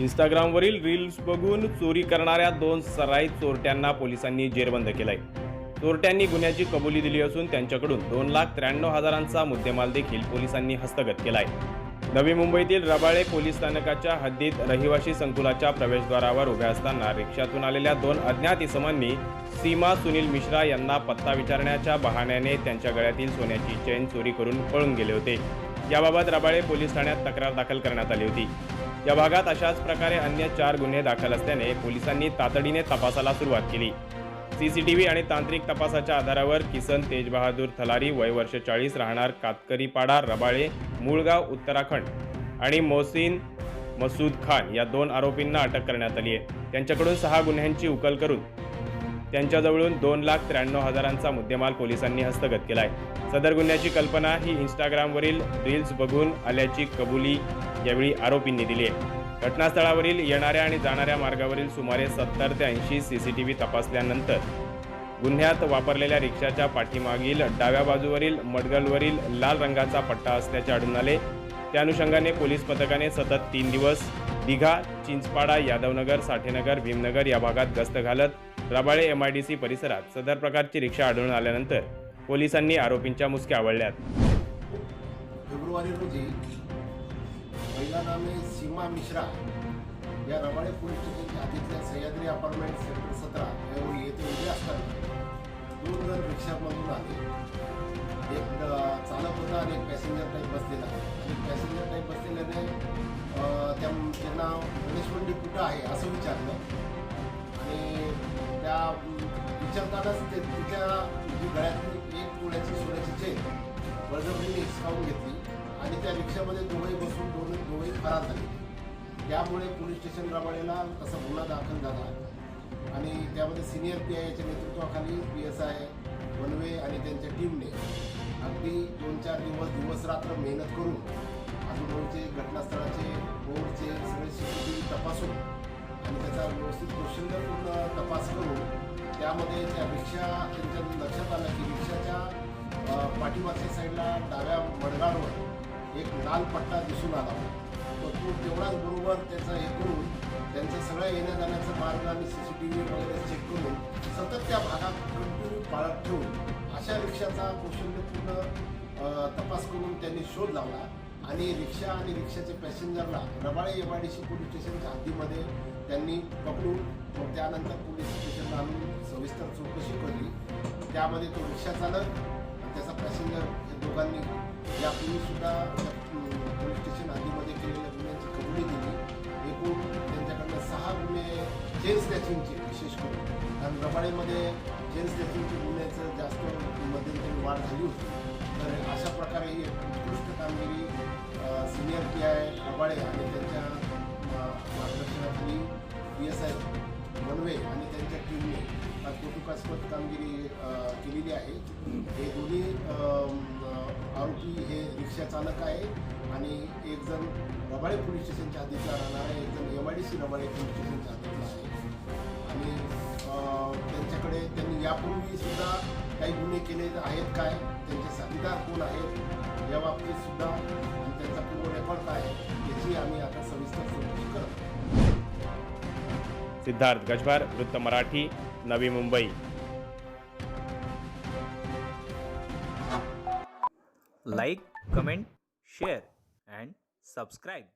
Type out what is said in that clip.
इंस्टाग्रामवरील reels बघून चोरी करणाऱ्या दोन सराई चोरट्यांना पोलिसांनी जेरबंद केलाय. चोरट्यांनी गुन्ह्याची कबुली दिली असून त्यांच्याकडून दोन लाख त्र्याण्णव हजारांचा मुद्देमाल देखील पोलिसांनी हस्तगत केलाय. नवी मुंबईतील रबाळे पोलीस स्थानकाच्या हद्दीत रहिवाशी संकुलाच्या प्रवेशद्वारावर उभ्या असताना रिक्षातून आलेल्या दोन अज्ञात इसमांनी सीमा सुनील मिश्रा यांना पत्ता विचारण्याच्या बहाण्याने त्यांच्या गळ्यातील सोन्याची चेन चोरी करून पळून गेले होते. याबाबत रबाळे पोलीस ठाण्यात तक्रार दाखल करण्यात आली होती. या भागात अशाच प्रकारे अन्य चार गुन्हे दाखल असल्याने पोलिसांनी तातडीने तपासाला सुरुवात केली. सीसीटीव्ही आणि तांत्रिक तपासाच्या आधारावर किसन तेजबहादूर थलारी वय वर्ष चाळीस राहणार कातकरीपाडा रबाळे मूळगाव उत्तराखंड आणि मोहसिन मसूद खान या दोन आरोपींना अटक करण्यात आली आहे. त्यांच्याकडून सहा गुन्ह्यांची उकल करून त्यांच्याजवळून दोन लाख त्र्याण्णव हजारांचा मुद्देमाल पोलिसांनी हस्तगत केला आहे सदर गुन्ह्याची कल्पना ही इंस्टाग्रामवरील रील्स बघून आल्याची कबुली यावेळी आरोपींनी दिली आहे. घटनास्थळावरील येणाऱ्या आणि जाणाऱ्या मार्गावरील सुमारे सत्तर ते ऐंशी सी सी टी व्ही तपासल्यानंतर गुन्ह्यात वापरलेल्या रिक्षाच्या पाठीमागील डाव्या बाजूवरील मडगलवरील लाल रंगाचा पट्टा असल्याचे आढळून आले. त्या अनुषंगाने पोलीस पथकाने सतत तीन दिवस दिघा चिंचपाडा यादवनगर साठेनगर भीमनगर या भागात गस्त घालत Rabale M I D C परिसरात सदर प्रकारची रिक्षा आढळून आल्यानंतर पोलिसांनी आरोपींच्या मुसक्या आवळल्यात फेब्रुवारी रोजी महिला नामे सीमा मिश्रा या रबाळे पोलीस स्टेशनच्या आधीतल्या सह्याद्री अपार्टमेंट सेक्टर सतरा यावेळी येथे उभे असताना दोन जण रिक्षामधून आले. एक चालक होता आणि एक पॅसेंजर टाईप बसलेला. आणि पॅसेंजर टाईप बसलेल्याने त्या त्यांना गणेश मंडी कुठं आहे असं विचारलं. विचारतानाच ते तिच्या गळ्यातली एक पुण्याची सोन्याची चेन बळजबरीने हिसकावून घेतली आणि त्या रिक्षामध्ये दोघंही बसून दोन दोघंही फरार झाले. त्यामुळे पोलीस स्टेशन रबाळेला तसा गुन्हा दाखल झाला आणि त्यामध्ये सिनियर पी आयच्या नेतृत्वाखाली पी एस आय वनवे आणि त्यांच्या टीमने अगदी दोन चार दिवस दिवस रात्र मेहनत करून आजूबाजूचे घटनास्थळाचे रोडचे सगळे सी सी टी व्ही तपासून आणि त्याचा व्यवस्थित कौशल्यपूर्ण तपास करून त्यामध्ये त्या रिक्षा त्यांच्या लक्षात आलं की रिक्षाच्या पाठीमागच्या साईडला डाव्या मडगाळवर एक लाल पट्टा दिसून आला. तो तो तेवढाच बरोबर त्याचं हे करून त्यांचं सगळं येण्या जाण्याचा मार्ग आणि सी सी टी व्ही वगैरे चेक करून सतत त्या भागात कंटिन्यू पाळत ठेवून अशा रिक्षाचा कौशल्यपूर्ण तपास करून त्यांनी शोध लावला. आणि रिक्षा आणि रिक्षाचे पॅसेंजरला रबाळे येवाडीशी पोलीस स्टेशनच्या हद्दीमध्ये त्यांनी पकडून मग त्यानंतर पोलीस स्टेशनला आणून सविस्तर चौकशी केली. त्यामध्ये तो रिक्षा चालक आणि त्याचा पॅसेंजर हे दोघांनी यापूर्वी सुद्धा पोलीस स्टेशन हद्दीमध्ये केलेल्या गुन्ह्यांची कबुली दिली एकूण त्यांच्याकडनं सहा गुन्हे चेन स्नॅचिंगचे विशेष करून. कारण रबाळेमध्ये चेन स्नॅचिंगचे गुन्ह्याचं जास्त मध्यंतरी वाढ झाली होती. तर अशा प्रकारे ही उत्कृष्ट कामगिरी सिनियर पी आय रबाळे आणि त्यांच्या मार्गदर्शनाखाली पी एस आय वनवे आणि त्यांच्या टीमने कौतुकास्पद कामगिरी केलेली आहे. हे दोन्ही आरोपी हे रिक्षा चालक आहे आणि एक जण रबाळे पोलीस स्टेशनच्या हद्दीचा राहणार आहे एक जण M I D C Rabale police स्टेशनच्या हद्दीचा आहे. आणि त्यांच्याकडे त्यांनी यापूर्वी सुद्धा काही गुन्हे केले आहेत काय? त्यांचे साथीदार कोण आहेत? सिद्धार्थ गजभर वृत्त Marathi Navi Mumbai. Like comment share and subscribe